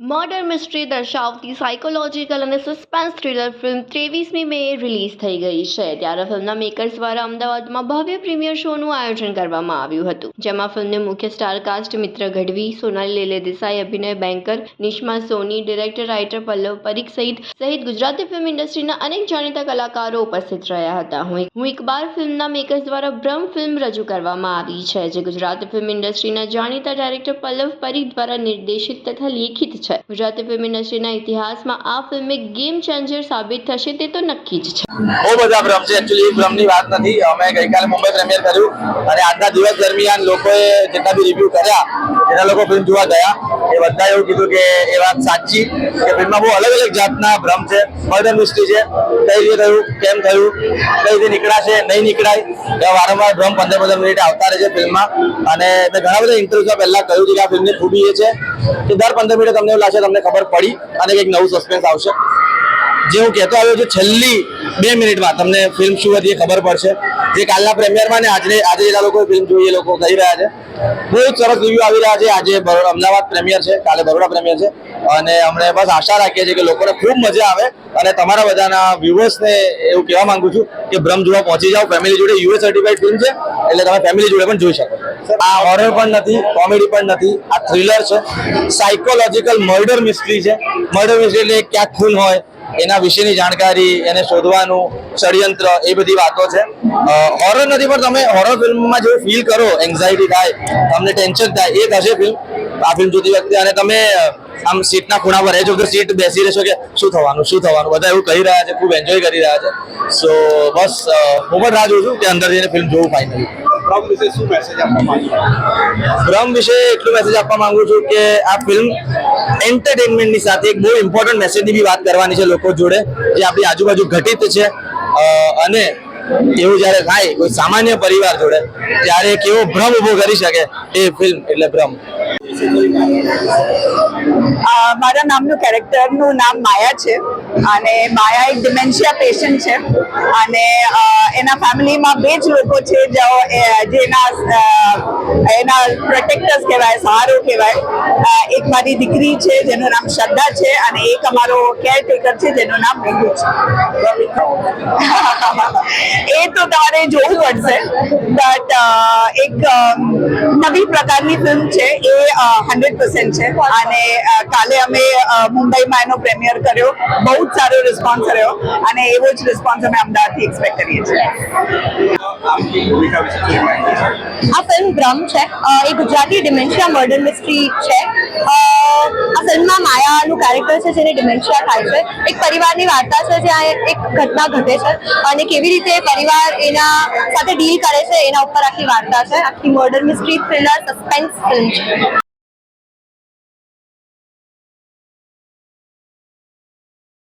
Murder mystery દર્શાવતી psychological અને suspense thriller film ત્રેવીસમી મે રિલીઝ થઈ ગઈ છે. ત્યારે ફિલ્મના મેકર્સ દ્વારા અમદાવાદમાં ભવ્ય પ્રીમિયર શોનું આયોજન કરવામાં આવ્યું હતું. જેમાં ફિલ્મને મુખ્ય સ્ટાર કાસ્ટ મિત્ર ગઢવી, સોનાલી લેલે દેસાઈ, અભિનય બેંકર નિષ્મા સોની ડિરેક્ટર રાઇટર પલ્લવ પરીખ સહિત સહિત ગુજરાતી ફિલ્મ ઇન્ડસ્ટ્રીના અનેક જાણીતા કલાકારો ઉપસ્થિત રહ્યા હતા. હું એકબાર ફિલ્મના મેકર્સ દ્વારા બ્રહ્મ ફિલ્મ રજૂ કરવામાં આવી છે, જે ગુજરાતી ફિલ્મ ઇન્ડસ્ટ્રીના જાણીતા ડાયરેક્ટર પલ્લવ પરીખ દ્વારા નિર્દેશિત તથા લેખિત છે. ગુજરાતી ફિલ્મ ઇન્ડસ્ટ્રીના ઇતિહાસમાં આ ફિલ્મ ગેમ ચેન્જર સાબિત થશે તે તો નક્કી જ છે. બહુ બધા ભ્રમ છે એકચ્યુઅલી ભ્રમની વાત નથી. અમે ગઈકાલે મુંબઈ પ્રીમિયર કર્યું અને આજના દિવસ દરમિયાન લોકોએ જેટલા બી રિવ્યુ કર્યા એના લોકો ફિલ્મ જોવા ગયા, એ બધા એવું કીધું કે એ વાત સાચી, કે ફિલ્મમાં બહુ અલગ અલગ જાતના ભ્રમ છે મર્ડર મિસ્ટ્રી છે, કઈ રીતે થયું, કેમ થયું, કઈ રીતે નીકળાશે, નહીં નીકળાય, એવા વારંવાર ભ્રમ પંદર પંદર મિનિટ આવતા રહે છે ફિલ્મમાં અને મેં ઘણા બધા ઇન્ટરવ્યુમાં પહેલા કહ્યું છે કે આ ફિલ્મની ખૂબી એ છે કે દર પંદર મિનિટે તમને એવું લાગશે તમને ખબર પડી અને કંઈક નવું સસ્પેન્સ આવશે. જે હું કહેતો આવ્યો છું છેલ્લી બે મિનિટમાં તમને ફિલ્મ શું હતી એ ખબર પડશે. જે કાલના પ્રેમિયરમાં ને આજે આજે જે લોકો ફિલ્મ જોઈ એ લોકો કહી રહ્યા છે. બહુ જ સરસ રિવ્યુ આવી રહ્યા છે. આજે અમદાવાદ પ્રેમિયર છે કાલે બરોડા પ્રેમિયર છે. અને અમને બસ આશા રાખીએ છીએ કે લોકોને ખૂબ મજા આવે અને તમારા બધાના વ્યુઅર્સને એવું કહેવા માંગુ છું કે ભ્રમ જોવા પહોંચી જાઓ. ફેમિલી જોડે યુએસ સર્ટિફાઈડ ફિલ્મ છે એટલે તમે ફેમિલી જોડે પણ જોઈ શકો. આ હોરર પણ નથી કોમેડી પણ નથી આ થ્રિલર છે. સાયકોલોજીકલ મર્ડર મિસ્ટ્રી છે. મર્ડર મિસ્ટ્રી એટલે ક્યાંક ખૂન હોય, એના વિશેની જાણકારી, એને શોધવાનું, ષડયંત્ર, એ બધી વાતો છે. હોરર નથી, પણ તમે હોરર ફિલ્મમાં જે ફીલ કરો એન્ઝાયટી થાય, તમને ટેન્શન થાય, એ થશે ફિલ્મ આ ફિલ્મ જોતી વખતે અને તમે આમ સીટના ખૂણા પર રહેજો સીટ બેસી રહેશો કે શું થવાનું શું થવાનું? બધા એવું કહી રહ્યા છે, ખૂબ એન્જોય કરી રહ્યા છે. સો બસ હું પણ રાહ જોઉં છું કે અંદર જઈને ફિલ્મ જોવું ફાઇનલી ભ્રમ વિશે શું મેસેજ આપવા માંગુ ભ્રમ વિશે એટલું મેસેજ આપવા માંગુ છું કે આ ફિલ્મ એન્ટરટેનમેન્ટની સાથે એક બહુ ઇમ્પોર્ટન્ટ મેસેજની બી વાત કરવાની છે લોકો જોડે જે આપણી આજુબાજુ ઘટિત છે. અને એવું જ્યારે થાય કોઈ સામાન્ય પરિવાર જોડે ત્યારે કેવો ભ્રમ ઊભો કરી શકે એ ફિલ્મ એટલે ભ્રમ. મારા નામનું કેરેક્ટરનું નામ માયા છે અને માયા એક ડિમેન્શિયા પેશન્ટ છે. અને એના ફેમિલીમાં બે જ લોકો છે, જેઓ જેના એના પ્રોટેક્ટર્સ કહેવાય, સહારો કહેવાય. એક મારી દીકરી છે, જેનું નામ શ્રદ્ધા છે, અને એક અમારો કેરટેકર છે, જેનું નામ મેઘુ છે. એ તો તમારે જોવું પડશે બટ એક નવી પ્રકારની ફિલ્મ છે, એ હંડ્રેડ પર્સન્ટ છે. અને કાલે અમે મુંબઈમાં એનો પ્રેમિયર કર્યો. બહુ જ સારો રિસ્પોન્સ રહ્યો. અને એવો જ રિસ્પોન્સ અમે અમદાવાદથી એક્સપેક્ટ કરીએ છીએ. આ ફિલ્મ ભ્રમ છે. એ ગુજરાતી ડિમેન્શિયા મર્ડર મિસ્ટ્રી છે. આ ફિલ્મમાં માયાનું કેરેક્ટર છે જેને ડિમેન્શિયા થાય છે. એક પરિવારની વાર્તા છે જ્યાં એક ઘટના ઘટે છે અને કેવી રીતે પરિવાર એના સાથે ડીલ કરે છે એના ઉપર આખી વાર્તા છે. આખી murder mystery thriller suspense film છે.